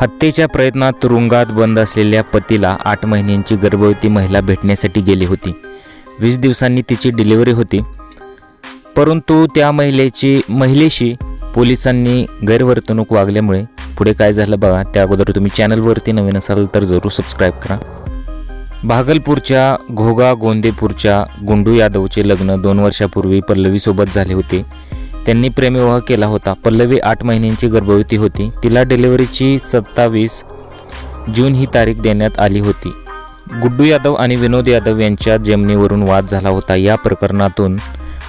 हत्येच्या प्रयत्नात तुरुंगात बंद असलेल्या पतीला आठ महिन्यांची गर्भवती महिला भेटण्यासाठी गेली होती. वीस दिवसांनी तिची डिलिव्हरी होती. परंतु त्या महिलेची महिलेशी पोलिसांनी गैरवर्तणूक वागल्यामुळे पुढे काय झालं बघा त्या अगोदर तुम्ही चॅनलवरती नवीन असाल तर जरूर सबस्क्राईब करा. भागलपूरच्या घोगा गोंदेपूरच्या गुंडू यादवचे लग्न दोन वर्षापूर्वी पल्लवीसोबत झाले होते. त्यांनी प्रेमविवाह केला होता. पल्लवी आठ महिन्यांची गर्भवती होती. तिला डिलिव्हरीची सत्तावीस जून ही तारीख देण्यात आली होती. गुड्डू यादव आणि विनोद यादव यांच्या जमिनीवरून वाद झाला होता. या प्रकरणातून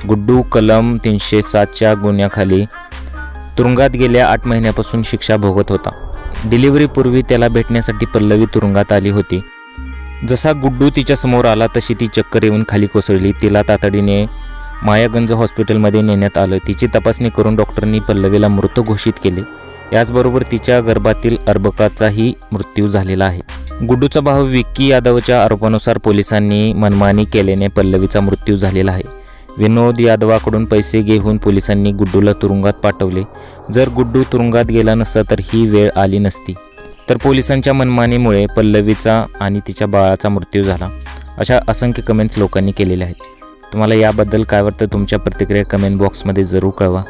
गुड्डू कलम तीनशे सातच्या गुन्ह्याखाली तुरुंगात गेल्या आठ महिन्यापासून शिक्षा भोगत होता. डिलिव्हरीपूर्वी त्याला भेटण्यासाठी पल्लवी तुरुंगात आली होती. जसा गुड्डू तिच्या समोर आला तशी ती चक्कर येऊन खाली कोसळली. तिला तातडीने मायागंज हॉस्पिटलमध्ये नेण्यात आलं. तिची तपासणी करून डॉक्टरांनी पल्लवीला मृत घोषित केले. याचबरोबर तिच्या गर्भातील अर्भकाचाही मृत्यू झालेला आहे. गुड्डूचा भाऊ विक्की यादवच्या आरोपानुसार पोलिसांनी मनमानी केल्याने पल्लवीचा मृत्यू झालेला आहे. विनोद यादवाकडून पैसे घेऊन पोलिसांनी गुड्डूला तुरुंगात पाठवले. जर गुड्डू तुरुंगात गेला नसता तर ही वेळ आली नसती. तर पोलिसांच्या मनमानीमुळे पल्लवीचा आणि तिच्या बाळाचा मृत्यू झाला. अशा असंख्य कमेंट्स लोकांनी केलेल्या आहेत. तुम्हाला याबद्दल काय वाटतं तुमच्या प्रतिक्रिया कमेंट बॉक्समध्ये जरूर कळवा.